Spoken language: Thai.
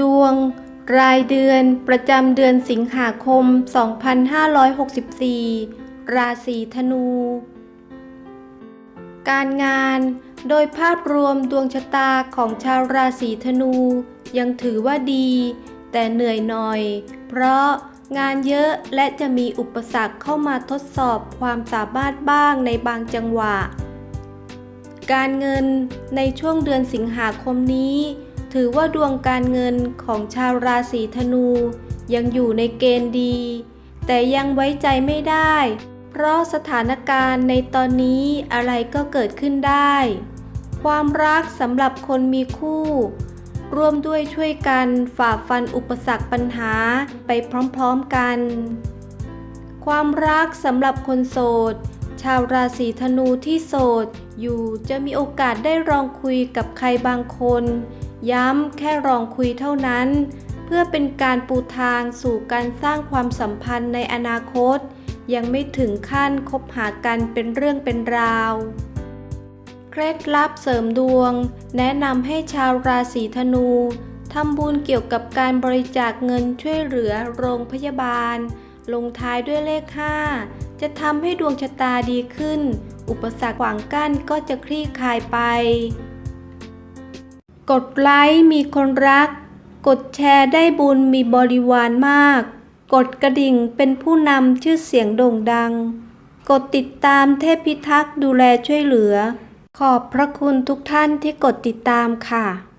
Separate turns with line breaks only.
ดวง รายเดือน ประจำเดือนสิงหาคม 2564 ราศีธนู การงาน โดยภาพรวมดวงชะตาของชาวราศีธนู ยังถือว่าดี แต่เหนื่อยหน่อย เพราะงานเยอะและจะมีอุปสรรคเข้ามาทดสอบความสามารถบ้างในบางจังหวะ การเงินในช่วงเดือนสิงหาคมนี้ ถือว่าดวงการเงินของชาวราศีธนู ยังอยู่ในเกณฑ์ดี แต่ยังไว้ใจไม่ได้ เพราะสถานการณ์ในตอนนี้อะไรก็เกิดขึ้นได้ ความรักสำหรับคนมีคู่ ร่วมด้วยช่วยกันฝ่าฟันอุปสรรคปัญหาไปพร้อมๆกัน ความรักสำหรับคนโสด ชาวราศีธนูที่โสด อยู่จะมีโอกาสได้ลองคุยกับใครบางคน ย้ำแค่ลองคุยเท่านั้น เพื่อเป็นการปูทางสู่การสร้างความสัมพันธ์ในอนาคต ยังไม่ถึงขั้นคบหากันเป็นเรื่องเป็นราวเคล็ดลับเสริมดวง แนะนำให้ชาวราศีธนูทำบุญเกี่ยวกับการบริจาคเงินช่วยเหลือโรงพยาบาล ลงท้ายด้วยเลข 5 จะทำให้ดวงชะตาดีขึ้น อุปสรรคขวางกั้นก็จะคลี่คลายไป กดไลค์มีคนรัก กดแชร์ได้บุญมีบริวารมาก กดกระดิ่งเป็นผู้นำชื่อเสียงโด่งดัง กดติดตามเทพพิทักษ์ดูแลช่วยเหลือ ขอบพระคุณทุกท่านที่กดติดตามค่ะ